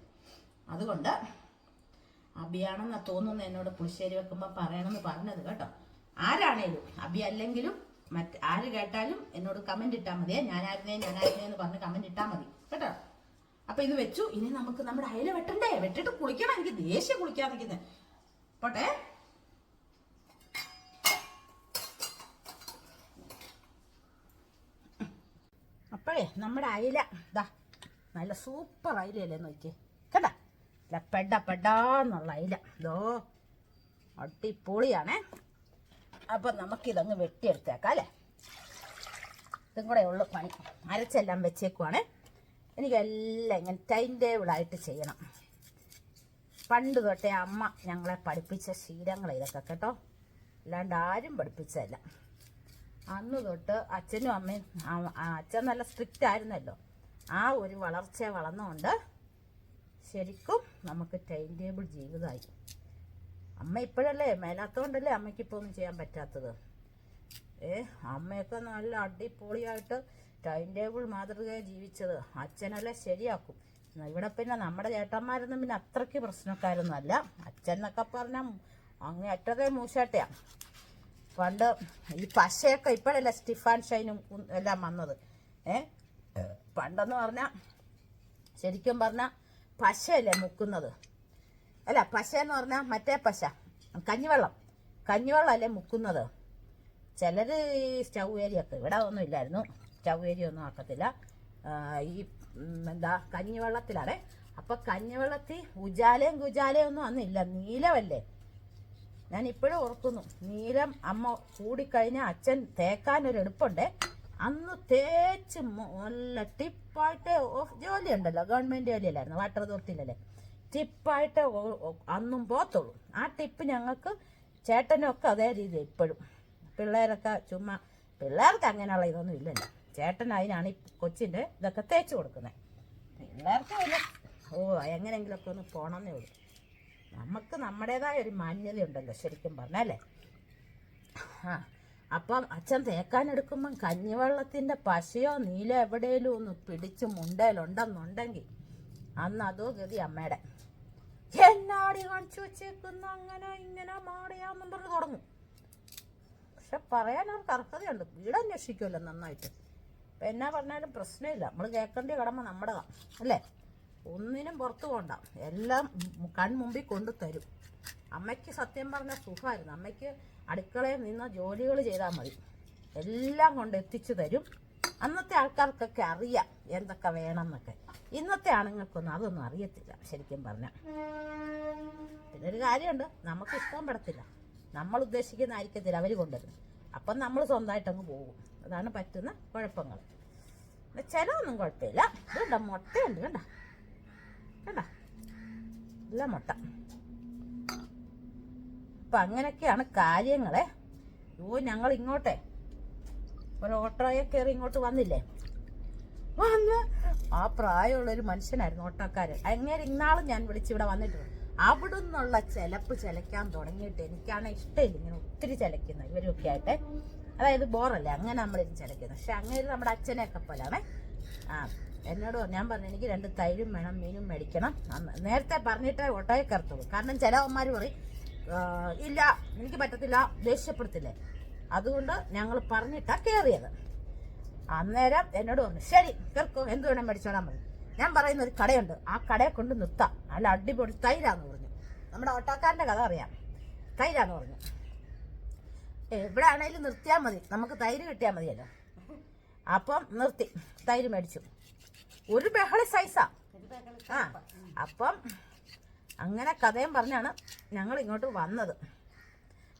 അതുകൊണ്ട് അബിയാണെന്ന് തോന്നുന്നു എന്നോട് പുളിശ്ശേരി വെക്കുമ്പോൾ പറയണമെന്ന് പറഞ്ഞത് കേട്ടോ. ആരാണേലും അബി അല്ലെങ്കിലും മറ്റ് ആര് കേട്ടാലും എന്നോട് കമന്റ് ഇട്ടാൽ മതിയേ. ഞാനായിരുന്നേ ഞാനായിരുന്നേ എന്ന് പറഞ്ഞ് കമന്റ് ഇട്ടാൽ മതി. കേട്ടോ? അപ്പൊ ഇത് വെച്ചു. ഇനി നമുക്ക് നമ്മുടെ അയല വെട്ടണ്ടേ? വെട്ടിട്ട് കുളിക്കണം. എനിക്ക് ദേഷ്യം കുളിക്കാൻ പോട്ടെ? അപ്പോഴേ നമ്മുടെ അയില. ഇതാ നല്ല സൂപ്പർ അയിലല്ലേ നോക്കിയേ? കേട്ടാ ഇല്ല പെട പെടാന്നുള്ള അയില. ഇതോ അടിപൊളിയാണേ. അപ്പം നമുക്കിതങ്ങ് വെട്ടിയെടുത്തേക്കാം അല്ലേ? ഇതും കൂടെ ഉള്ളു പണി. അരച്ചെല്ലാം വെച്ചേക്കുവാണേ. എനിക്കെല്ലാം ഇങ്ങനെ ടൈം ടേബിളായിട്ട് ചെയ്യണം. പണ്ട് തൊട്ടേ അമ്മ ഞങ്ങളെ പഠിപ്പിച്ച ശീലങ്ങൾ ഇതൊക്കെ കേട്ടോ. അല്ലാണ്ട് ആരും പഠിപ്പിച്ചതല്ല. അന്ന് തൊട്ട് അച്ഛനും അമ്മയും അച്ഛൻ നല്ല സ്ട്രിക്റ്റ് ആയിരുന്നല്ലോ. ആ ഒരു വളർച്ച വളർന്നുകൊണ്ട് ശരിക്കും നമുക്ക് ടൈം ടേബിൾ ജീവിതമായി. അമ്മ ഇപ്പോഴല്ലേ മേലാത്തോണ്ടല്ലേ അമ്മയ്ക്ക് ഇപ്പോൾ ഒന്നും ചെയ്യാൻ പറ്റാത്തത്? ഏ അമ്മയൊക്കെ നല്ല അടിപൊളിയായിട്ട് ടൈം ടേബിൾ മാതൃകയെ ജീവിച്ചത്. അച്ഛനെല്ലാം ശരിയാക്കും. ഇവിടെ പിന്നെ നമ്മുടെ ചേട്ടന്മാരൊന്നും പിന്നെ അത്രയ്ക്ക് പ്രശ്നക്കാരൊന്നും അല്ല അച്ഛൻ എന്നൊക്കെ പറഞ്ഞാൽ അങ്ങേ അറ്റതേ മൂശാട്ടയാ. പണ്ട് ഈ പശയൊക്കെ ഇപ്പോഴല്ല സ്റ്റിഫാൻ ഷൈനും എല്ലാം വന്നത്. ഏ? പണ്ടെന്ന് പറഞ്ഞാൽ ശരിക്കും പറഞ്ഞാൽ പശയല്ലേ മുക്കുന്നത്. അല്ല പശ എന്ന് പറഞ്ഞാൽ മറ്റേ പശ കഞ്ഞിവെള്ളം. കഞ്ഞിവെള്ളം അല്ലേ മുക്കുന്നത്. ചിലർ ഈ സ്റ്റൗ ഏരിയൊക്കെ ഇവിടെ ഒന്നും ഇല്ലായിരുന്നു. സ്റ്റൗ ഏരിയ ഒന്നും ആക്കത്തില്ല. ഈ എന്താ കഞ്ഞിവെള്ളത്തിലാണേ. അപ്പം കഞ്ഞിവെള്ളത്തിൽ ഉജാലയും ഗുജാലയും ഒന്നും അന്നില്ല നീലമല്ലേ? ഞാൻ ഇപ്പോഴും ഓർക്കുന്നു. നീലം അമ്മ കൂടിക്കഴിഞ്ഞാൽ അച്ഛൻ തേക്കാൻ ഒരു എടുപ്പുണ്ട്. അന്ന് തേച്ച് നല്ല ടിപ്പായിട്ട് ജോലി ഉണ്ടല്ലോ ഗവൺമെന്റ് ജോലിയല്ലായിരുന്നു? വാട്ടർ അതോറിറ്റിയിലല്ലേ? ടിപ്പായിട്ട് അന്നും പോത്തുള്ളൂ ആ ടിപ്പ് ഞങ്ങൾക്ക് ചേട്ടനൊക്കെ അതേ രീതി ഇപ്പോഴും. പിള്ളേരൊക്കെ ചുമ്മാ പിള്ളേർക്ക് അങ്ങനെയുള്ള ഇതൊന്നും ഇല്ലല്ലോ. ചേട്ടൻ അതിനാണ് ഈ കൊച്ചിന്റെ ഇതൊക്കെ തേച്ച് കൊടുക്കുന്നത്. പിള്ളേർക്ക് അതിന് ഓ എങ്ങനെയെങ്കിലുമൊക്കെ ഒന്ന് പോകണമെന്നേ ഉള്ളൂ. നമുക്ക് നമ്മുടേതായ ഒരു മാന്യതയുണ്ടല്ലോ ശരിക്കും പറഞ്ഞല്ലേ ആ അപ്പം അച്ഛൻ തേക്കാനെടുക്കുമ്പം കഞ്ഞിവെള്ളത്തിന്റെ പശയോ നീല എവിടെയെങ്കിലും ഒന്ന് പിടിച്ച് മുണ്ടയിലുണ്ടെന്നുണ്ടെങ്കിൽ അന്ന് അതോ ഗതി അമ്മയുടെ. എന്നാടി കാണിച്ചു വെച്ചേക്കുന്ന? അങ്ങനെ ഇങ്ങനെ മാടിയാന്നും പറഞ്ഞ് തുടങ്ങും. പക്ഷെ പറയാൻ അവർക്ക് അർഹതയുണ്ട്. വീട് അന്വേഷിക്കുമല്ലോ നന്നായിട്ട്. ഇപ്പം എന്നാ പറഞ്ഞാലും പ്രശ്നമില്ല. നമ്മൾ കേൾക്കേണ്ട കടമ നമ്മുടെ അല്ലേ? ഒന്നിനും പുറത്തു പോണ്ട. എല്ലാം കൺമുമ്പിൽ കൊണ്ടു തരും. അമ്മയ്ക്ക് സത്യം പറഞ്ഞ സുഖമായിരുന്നു. അമ്മയ്ക്ക് അടുക്കളയിൽ നിന്ന് ജോലികൾ ചെയ്താൽ മതി. എല്ലാം കൊണ്ട് എത്തിച്ചു തരും. അന്നത്തെ ആൾക്കാർക്കൊക്കെ അറിയാം എന്തൊക്കെ വേണം എന്നൊക്കെ ഇന്നത്തെ ആണുങ്ങൾക്കൊന്നും അതൊന്നും അറിയത്തില്ല ശരിക്കും പറഞ്ഞാൽ പിന്നെ ഒരു കാര്യമുണ്ട് നമുക്ക് ഇഷ്ടം പെടത്തില്ല. നമ്മൾ ഉദ്ദേശിക്കുന്ന ആയിരിക്കത്തില്ല അവർ കൊണ്ടുവരും അപ്പം നമ്മൾ സ്വന്തമായിട്ടങ്ങ് പോകും. അതാണ് പറ്റുന്ന കുഴപ്പങ്ങൾ. ചില ഒന്നും കുഴപ്പമില്ല. ഇതുണ്ട? മുട്ടയുണ്ട് കണ്ട? കണ്ട? നല്ല മുട്ട. അപ്പം അങ്ങനെയൊക്കെയാണ് കാര്യങ്ങളെ. ഓ ഞങ്ങൾ ഇങ്ങോട്ടെ ഒരു ഓട്ടോയെ കയറി ഇങ്ങോട്ട് വന്നില്ലേ? വന്ന് ആ പ്രായമുള്ളൊരു മനുഷ്യനായിരുന്നു ഓട്ടോക്കാരൻ. അങ്ങനെ ഇന്നാളും ഞാൻ വിളിച്ചിവിടെ വന്നിട്ടുണ്ട്. അവിടെ നിന്നുള്ള ചിലപ്പ് ചിലക്കാൻ തുടങ്ങിയിട്ട് എനിക്കാണ് ഇഷ്ടമില്ല ഇങ്ങനെ ഒത്തിരി ചിലക്കുന്നത് ഇവരൊക്കെ ആയിട്ട്. അതായത് ബോറല്ലേ അങ്ങനെ നമ്മളിരുന്ന് ചിലക്കുന്നത് പക്ഷെ അങ്ങനെ നമ്മുടെ അച്ഛനെയൊക്കെ പോലാണേ ആ. എന്നോട് ഞാൻ പറഞ്ഞു എനിക്ക് രണ്ട് തൈരും വേണം മീനും മേടിക്കണം. നേരത്തെ പറഞ്ഞിട്ടേ ഓട്ടോയെ കയറത്തുള്ളൂ. കാരണം ചിലവന്മാർ പറയും ഇല്ല എനിക്ക് പറ്റത്തില്ല ദേഷ്യപ്പെടുത്തില്ലേ? അതുകൊണ്ട് ഞങ്ങൾ പറഞ്ഞിട്ടാണ് കയറിയത്. അന്നേരം എന്നോട് പറഞ്ഞു ശരി കയർക്കോ എന്ത് വേണം മേടിച്ചോളാൻ പറഞ്ഞു ഞാൻ പറയുന്ന ഒരു കടയുണ്ട് ആ കടയെ കൊണ്ട് നിർത്താം. നല്ല അടിപൊളി തൈരാന്ന് പറഞ്ഞു. നമ്മുടെ ഓട്ടോക്കാരന്റെ കഥ അറിയാം. തൈരാന്ന് പറഞ്ഞു. എവിടെ ആണെങ്കിലും നിർത്തിയാൽ മതി. നമുക്ക് തൈര് കിട്ടിയാൽ മതിയല്ലോ. അപ്പം നിർത്തി തൈര് മേടിച്ചു. ഒരു ബഹള സൈസാ ആ. അപ്പം അങ്ങനെ കഥയും പറഞ്ഞാണ് ഞങ്ങൾ ഇങ്ങോട്ട് വന്നത്.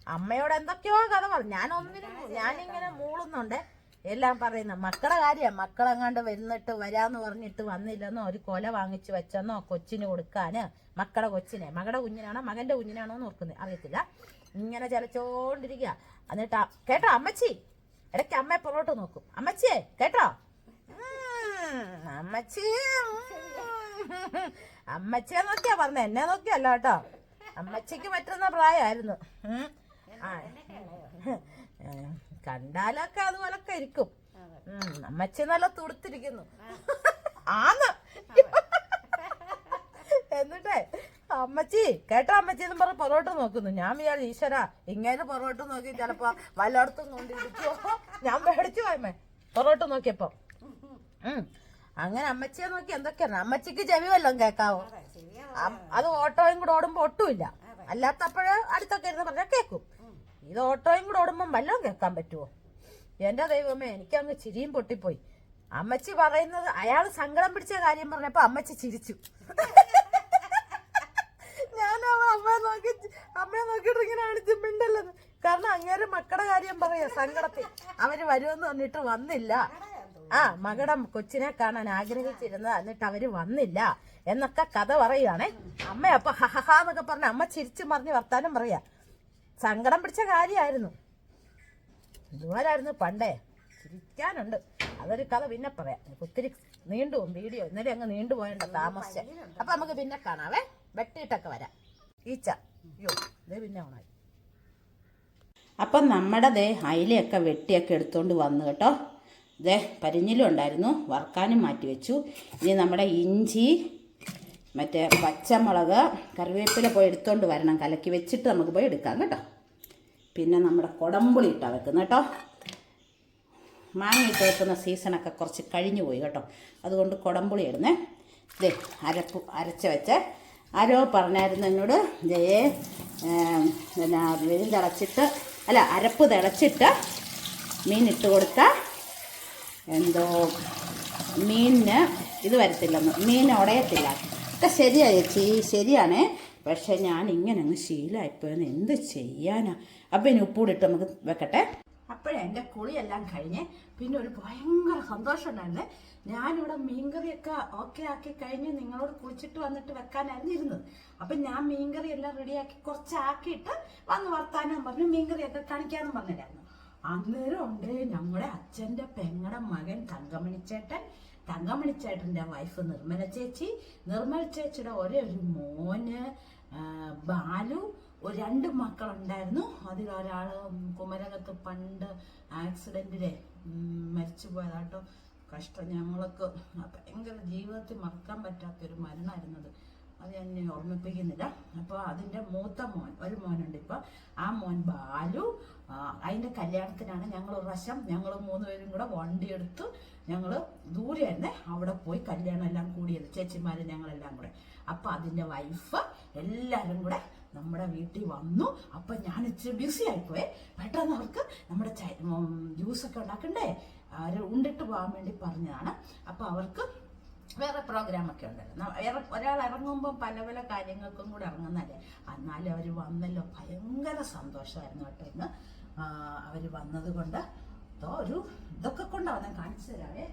അമ്മയോട് എന്തൊക്കെയോ കഥ പറഞ്ഞു. ഞാനൊന്നിനും ഞാനിങ്ങനെ മൂളുന്നുണ്ട്. എല്ലാം പറയുന്ന മക്കളെ കാര്യം മക്കളെങ്ങാണ്ട് വരുന്നിട്ട് വരാന്ന് പറഞ്ഞിട്ട് വന്നില്ലെന്നോ? ഒരു കൊല വാങ്ങിച്ചു വെച്ചെന്നോ? കൊച്ചിന് കൊടുക്കാന്? മക്കളെ കൊച്ചിനെ? മകളുടെ കുഞ്ഞിനാണോ? മകന്റെ കുഞ്ഞിനാണോ എന്ന് ഓർക്കുന്നത് അറിയത്തില്ല. ഇങ്ങനെ ചലച്ചോണ്ടിരിക്കുക എന്നിട്ട് കേട്ടോ അമ്മച്ചി? ഇടയ്ക്ക് അമ്മയെ പുറകോട്ട് നോക്കും. അമ്മച്ചിയെ കേട്ടോ? അമ്മച്ചി. അമ്മച്ചിയെ നോക്കിയാ പറഞ്ഞ എന്നെ നോക്കിയല്ല കേട്ടോ. അമ്മച്ചിക്ക് പറ്റുന്ന പ്രായമായിരുന്നു. കണ്ടാലൊക്കെ അതുപോലൊക്കെ ഇരിക്കും. അമ്മച്ചി നല്ല തുടുത്തിരിക്കുന്നു. ആന്ന്. എന്നിട്ടേ അമ്മച്ചി കേട്ടോ അമ്മച്ചി എന്നും പറഞ്ഞ് പുറകോട്ട് നോക്കുന്നു. ഞാൻ വിചാരിച്ചു ഈശ്വര ഇങ്ങനെ പുറകോട്ട് നോക്കി ചിലപ്പോ വല്ലയിടത്തും കൊണ്ടിരിക്കുവോ? ഞാൻ പേടിച്ചു പോയമ്മേ പുറകോട്ട് നോക്കിയപ്പോ. അങ്ങനെ അമ്മച്ചിയെ നോക്കി എന്തൊക്കെയാണ്? അമ്മച്ചിക്ക് ചെവി വല്ലതും കേക്കാവോ അത് ഓട്ടോയും കൂടെ ഓടുമ്പോ ഒട്ടുമില്ല. അല്ലാത്തപ്പോഴ് അടുത്തൊക്കെ ഇരുന്ന് പറഞ്ഞാൽ കേക്കും ഇത് ഓട്ടോയും കൂടെ ഓടുമ്പോൾ വല്ലതും കേൾക്കാൻ പറ്റുമോ എന്റെ ദൈവമേ എനിക്കങ്ങ് ചിരിയും പൊട്ടിപ്പോയി. അമ്മച്ചി പറയുന്നത് അയാൾ സങ്കടം പിടിച്ച കാര്യം പറഞ്ഞപ്പോ അമ്മച്ചി ചിരിച്ചു. ഞാൻ അമ്മയെ നോക്കി അമ്മയെ നോക്കിയിട്ട് ഇങ്ങനെ മിണ്ടല്ലെന്ന് കാരണം അങ്ങേരെ മക്കളുടെ കാര്യം പറയാ സങ്കടത്തിൽ. അവർ വരുമെന്ന് പറഞ്ഞിട്ട് വന്നില്ല. ആ മകടെ കൊച്ചിനെ കാണാൻ ആഗ്രഹിച്ചിരുന്നത് എന്നിട്ട് അവർ വന്നില്ല എന്നൊക്കെ കഥ പറയുകയാണെ അമ്മ അപ്പൊ ഹഹഹ എന്നൊക്കെ പറഞ്ഞ അമ്മ ചിരിച്ചു മറിഞ്ഞ് വർത്താനം പറയാ. സങ്കടം പിടിച്ച കാര്യമായിരുന്നു ഇതുപോലായിരുന്നു പണ്ടേ. ചിരിക്കാനുണ്ട്. അതൊരു കഥ പിന്നെ പറയാം. ഒത്തിരി നീണ്ടു വീഡിയോ ഇന്നലെ അങ്ങ് നീണ്ടു പോയണ്ട താമസിച്ച. അപ്പൊ നമുക്ക് പിന്നെ കാണാവേ. വെട്ടിയിട്ടൊക്കെ വരാം. ഈച്ച. അയ്യോ ഇതേ പിന്നെ ഓണായി. അപ്പം നമ്മുടെ ദേ അയിലയൊക്കെ വെട്ടിയൊക്കെ എടുത്തുകൊണ്ട് വന്നു കേട്ടോ. ഇതേ പരിഞ്ഞിലുണ്ടായിരുന്നു. വറുക്കാനും മാറ്റി വെച്ചു ഇനി നമ്മുടെ ഇഞ്ചി മറ്റേ പച്ചമുളക് കറിവേപ്പില പോയി എടുത്തുകൊണ്ട് വരണം. കലക്കി വെച്ചിട്ട് നമുക്ക് പോയി എടുക്കാം കേട്ടോ. പിന്നെ നമ്മുടെ കുടംപുളി ഇട്ടാണ് വെക്കുന്നത് കേട്ടോ. മാങ്ങ ഇട്ട് വെക്കുന്ന സീസണൊക്കെ കുറച്ച് കഴിഞ്ഞു പോയി കേട്ടോ. അതുകൊണ്ട് കുടംപുളി ഇടുന്നേ. ദേ അരപ്പ് അരച്ച് വെച്ച്. ആരോ പറഞ്ഞായിരുന്നു എന്നോട് ദേ പിന്നെ വെയിൽ തിളച്ചിട്ട് അല്ല അരപ്പ് തിളച്ചിട്ട് മീൻ ഇട്ട് കൊടുത്താൽ എന്തോ മീനിന് ഇത് വരത്തില്ലെന്ന് മീൻ ഉടയത്തില്ല. ഒക്കെ ശരിയാ ചേച്ചി ശരിയാണേ. പക്ഷെ ഞാൻ ഇങ്ങനെ അങ്ങ് ശീലമായിപ്പോയെന്ന് എന്ത് ചെയ്യാനാ? അപ്പം ഇനി ഉപ്പൂടിട്ട് നമുക്ക് വെക്കട്ടെ. അപ്പോഴേ എന്റെ കുളിയെല്ലാം കഴിഞ്ഞ് പിന്നെ ഒരു ഭയങ്കര സന്തോഷം ഉണ്ടായിരുന്നേ. ഞാനിവിടെ മീൻകറിയൊക്കെ ഓക്കെ ആക്കി കഴിഞ്ഞ് നിങ്ങളോട് കുളിച്ചിട്ട് വന്നിട്ട് വെക്കാനായിരുന്നു ഇരുന്നത്. അപ്പം ഞാൻ മീൻകറി എല്ലാം റെഡിയാക്കി കുറച്ചാക്കിയിട്ട് വന്ന് വർത്താനം പറഞ്ഞു. മീൻകറിയൊക്കെ കാണിക്കാമെന്ന് പറഞ്ഞില്ലായിരുന്നു. അന്നേരം ഉണ്ട് ഞങ്ങളുടെ അച്ഛന്റെ പെങ്ങടെ മകൻ തങ്കമണിച്ചേട്ടൻ. തങ്കമണിച്ചേട്ടന്റെ വൈഫ് നിർമ്മല ചേച്ചി. നിർമ്മല ചേച്ചിയുടെ ഒരേ ഒരു മോന് ബാലു. ഒരു രണ്ട് മക്കളുണ്ടായിരുന്നു. ഒരാൾ കുമരകത്ത് പണ്ട് ആക്സിഡന്റിലെ മരിച്ചു പോയതാട്ടോ. കഷ്ടം ഞങ്ങൾക്ക്. ഭയങ്കര ജീവിതത്തിൽ മറക്കാൻ പറ്റാത്തൊരു മരണമായിരുന്നത്. അത് ഞാൻ ഓർമ്മിപ്പിക്കുന്നില്ല. അപ്പോൾ അതിന്റെ മൂത്ത മോൻ ഒരു മോനുണ്ട് ഇപ്പോൾ ആ മോൻ ബാലു അതിന്റെ കല്യാണത്തിനാണ് ഞങ്ങൾ ഒരു പ്രാവശ്യം ഞങ്ങൾ മൂന്നുപേരും കൂടെ വണ്ടി എടുത്ത് ഞങ്ങൾ ദൂരെയായിരുന്നേ അവിടെ പോയി കല്യാണം എല്ലാം കൂടിയത് ചേച്ചിമാർ ഞങ്ങളെല്ലാം കൂടെ. അപ്പം അതിന്റെ വൈഫ് എല്ലാവരും കൂടെ നമ്മുടെ വീട്ടിൽ വന്നു. അപ്പം ഞാൻ ഇച്ചിരി ബിസി ആയിപ്പോയെ. പെട്ടെന്ന് അവർക്ക് നമ്മുടെ ജ്യൂസൊക്കെ ഉണ്ടാക്കണ്ടേ? അവർ ഉണ്ടിട്ട് പോകാൻ വേണ്ടി പറഞ്ഞതാണ്. അപ്പം അവർക്ക് വേറെ പ്രോഗ്രാമൊക്കെ ഉണ്ടല്ലോ. ഒരാൾ ഇറങ്ങുമ്പോൾ പല പല കാര്യങ്ങൾക്കും കൂടെ ഇറങ്ങുന്നല്ലേ എന്നാലും അവർ വന്നല്ലോ. ഭയങ്കര സന്തോഷമായിരുന്നു കേട്ടോ ഇന്ന്. അവർ വന്നത് കൊണ്ട് ഒരു ഇതൊക്കെ കൊണ്ടാണ് ഞാൻ കാണിച്ചു തരാവേ.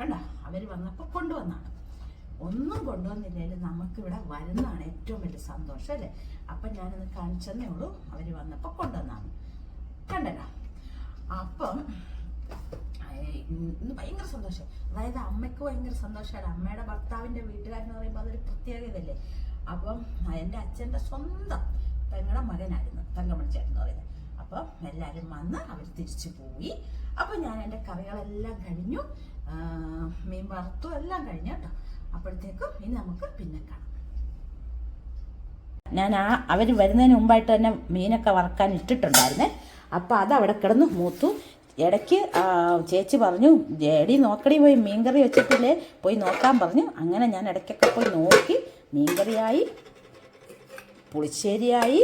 കണ്ട അവർ വന്നപ്പോൾ കൊണ്ടുവന്നാണ്. ഒന്നും കൊണ്ടുവന്നില്ലെങ്കിലും നമുക്കിവിടെ വരുന്നതാണ് ഏറ്റവും വലിയ സന്തോഷം അല്ലേ? അപ്പം ഞാനത് കാണിച്ചെന്നേ ഉള്ളൂ. അവർ വന്നപ്പോൾ കൊണ്ടുവന്നാണ്. കണ്ടല്ലോ. അപ്പം ഇന്ന് ഭയങ്കര സന്തോഷം. അതായത് അമ്മയ്ക്ക് ഭയങ്കര സന്തോഷമാണ്. അമ്മയുടെ ഭർത്താവിന്റെ വീട്ടുകാരെന്ന് പറയുമ്പോൾ അതൊരു പ്രത്യേകതയല്ലേ? അപ്പം എന്റെ അച്ഛന്റെ സ്വന്തം പെങ്ങളുടെ മകനായിരുന്നു തങ്കമണിച്ചേട്ടൻ എന്ന് പറയുന്നത്. അപ്പം എല്ലാവരും വന്ന് അവർ തിരിച്ചു പോയി. അപ്പം ഞാൻ എന്റെ കറികളെല്ലാം കഴിഞ്ഞു. മീൻ വറുത്തും എല്ലാം കഴിഞ്ഞു കേട്ടോ. അപ്പോഴത്തേക്കും ഇനി നമുക്ക് പിന്നെ കാണാം. ഞാൻ ആ അവർ വരുന്നതിന് മുമ്പായിട്ട് തന്നെ മീനൊക്കെ വറക്കാൻ ഇട്ടിട്ടുണ്ടായിരുന്നേ. അപ്പോൾ അത് അവിടെ കിടന്ന് മൂത്തു. ഇടയ്ക്ക് ചേച്ചി പറഞ്ഞു ജേടി നോക്കടി പോയി മീൻകറി വെച്ചിട്ടില്ലേ? പോയി നോക്കാൻ പറഞ്ഞു. അങ്ങനെ ഞാൻ ഇടയ്ക്കൊക്കെ പോയി നോക്കി. മീൻകറിയായി പുളിശ്ശേരിയായി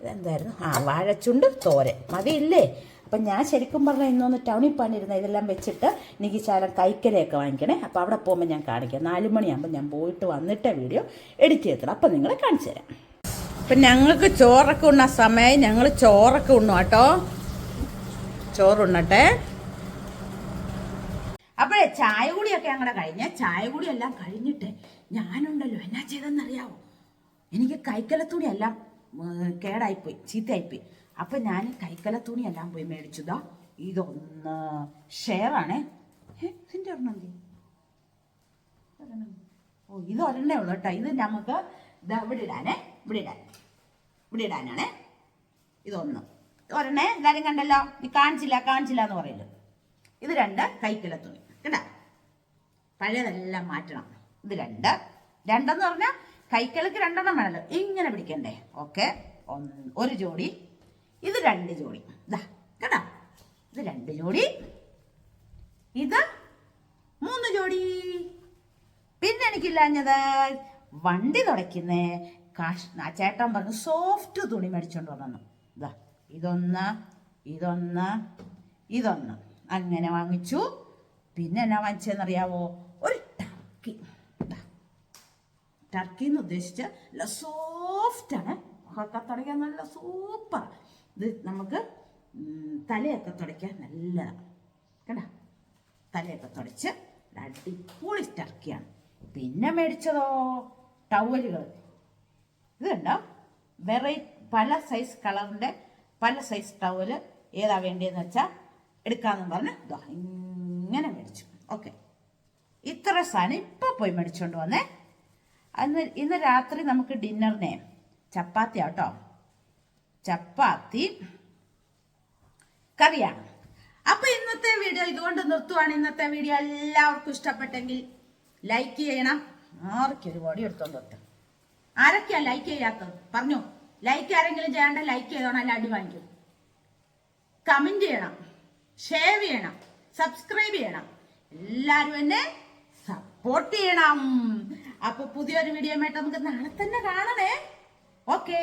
ഇതെന്തായിരുന്നു? ആ വാഴച്ചുണ്ട് തോരൻ. മതിയില്ലേ? അപ്പം ഞാൻ ശരിക്കും പറഞ്ഞാൽ ഇന്നൊന്ന് ടൗണിൽ പണിയിരുന്ന ഇതെല്ലാം വെച്ചിട്ട് എനിക്ക് ശാലം കൈക്കലയൊക്കെ വാങ്ങിക്കണേ. അപ്പോൾ അവിടെ പോകുമ്പോൾ ഞാൻ കാണിക്കാം. നാല് മണിയാകുമ്പോൾ ഞാൻ പോയിട്ട് വന്നിട്ട് വീഡിയോ എഡിറ്റ് ചെയ്തിട്ട് അപ്പം നിങ്ങളെ കാണിച്ചു തരാം. അപ്പം ഞങ്ങൾക്ക് ചോറൊക്കെ ഉണ്ണ സമയം ഞങ്ങൾ ചോറൊക്കെ ഉണ്ണു കേട്ടോ. ചോറുണ്ണട്ടെ. അപ്പോഴേ ചായ കൂടിയൊക്കെ അങ്ങനെ കഴിഞ്ഞ. ചായ കൂടി എല്ലാം കഴിഞ്ഞിട്ട് ഞാനുണ്ടല്ലോ. എന്നാ ചെയ്തെന്നറിയാവോ എനിക്ക് കൈക്കലത്തുണിയെല്ലാം കേടായിപ്പോയി ചീത്തയായിപ്പോയി. അപ്പൊ ഞാൻ കൈക്കലത്തുണിയെല്ലാം പോയി മേടിച്ചതാ ഇതൊന്ന് ഷെയറാണേ. ഇതിന്റെ ഒരെണ്ണം. ഓ ഇത് ഒരെണ്ണേ ഉള്ളൂ കേട്ടോ. ഇത് നമുക്ക് ഇതാ ഇവിടെ ഇടാനേ. ഇവിടെ ഇടാൻ. ഇവിടെ ഇടാനാണേ. ഇതൊന്ന്. ഒരെണ്ണേ എല്ലാവരും കണ്ടല്ലോ? നീ കാണിച്ചില്ല കാണിച്ചില്ല എന്ന് പറയല്ലോ ഇത് രണ്ട് കൈക്കില തുണി. കണ്ട? പഴയതെല്ലാം മാറ്റണം. ഇത് രണ്ട്. രണ്ടെന്ന് പറഞ്ഞാൽ കൈക്കിളക്ക് രണ്ടെണ്ണം വേണമല്ലോ ഇങ്ങനെ പിടിക്കണ്ടേ? ഓക്കെ. ഒരു ജോഡി ഇത് രണ്ട് ജോഡി ഇതാ കേട്ടോ ഇത് രണ്ട് ജോഡി ഇത് മൂന്ന് ജോഡി പിന്നെ എനിക്കില്ലാഞ്ഞത് വണ്ടി തുടയ്ക്കുന്നേ. കാഷ് ചേട്ടൻ പറഞ്ഞു സോഫ്റ്റ് തുണി മേടിച്ചോണ്ട് വന്നു ഇതൊന്ന് ഇതൊന്ന് ഇതൊന്ന്. അങ്ങനെ വാങ്ങിച്ചു. പിന്നെ എന്നാ വാങ്ങിച്ചെന്നറിയാവോ ഒരു ടർക്കി ടർക്കി എന്ന് ഉദ്ദേശിച്ച് നല്ല സോഫ്റ്റാണ് മുഖമൊക്കെ തുടയ്ക്കാൻ നല്ല സൂപ്പർ ഇത് നമുക്ക് തലയൊക്കെ തുടയ്ക്കാൻ നല്ലതാണ് കേട്ടോ തലയൊക്കെ തുടച്ച് അടിപൊളി ടർക്കിയാണ് പിന്നെ മേടിച്ചതോ? ടവലുകൾ ഇത് കണ്ടോ? വെറൈ പല സൈസ് കളറിന്റെ പല സൈസ് ടവൽ ഏതാ വേണ്ടതെന്ന് വെച്ചാൽ എടുക്കാന്ന് പറഞ്ഞ് ഇങ്ങനെ മേടിച്ചു. ഓക്കെ ഇത്ര സാധനം ഇപ്പോൾ പോയി മേടിച്ചുകൊണ്ട് വന്നേ. അന്ന് ഇന്ന് രാത്രി നമുക്ക് ഡിന്നറിനെ ചപ്പാത്തി ആട്ടോ ചപ്പാത്തി കറിയാണ്. അപ്പൊ ഇന്നത്തെ വീഡിയോ ഇതുകൊണ്ട് നിർത്തുവാണ്. ഇന്നത്തെ വീഡിയോ എല്ലാവർക്കും ഇഷ്ടപ്പെട്ടെങ്കിൽ ലൈക്ക് ചെയ്യണം. ആർക്കും ഒരു വടി എടുത്തോണ്ട് ആരൊക്കെയാ ലൈക്ക് ചെയ്യാത്തത്? പറഞ്ഞു. ലൈക്ക് ആരെങ്കിലും ചെയ്യണ്ട ലൈക്ക് ചെയ്തോണം അല്ല അടി വാങ്ങിക്കും. കമന്റ് ചെയ്യണം ഷെയർ ചെയ്യണം സബ്സ്ക്രൈബ് ചെയ്യണം. എല്ലാരും എന്നെ സപ്പോർട്ട് ചെയ്യണം. അപ്പൊ പുതിയൊരു വീഡിയോ ആയിട്ട് നമുക്ക് നാളെ തന്നെ കാണണേ. ഓക്കേ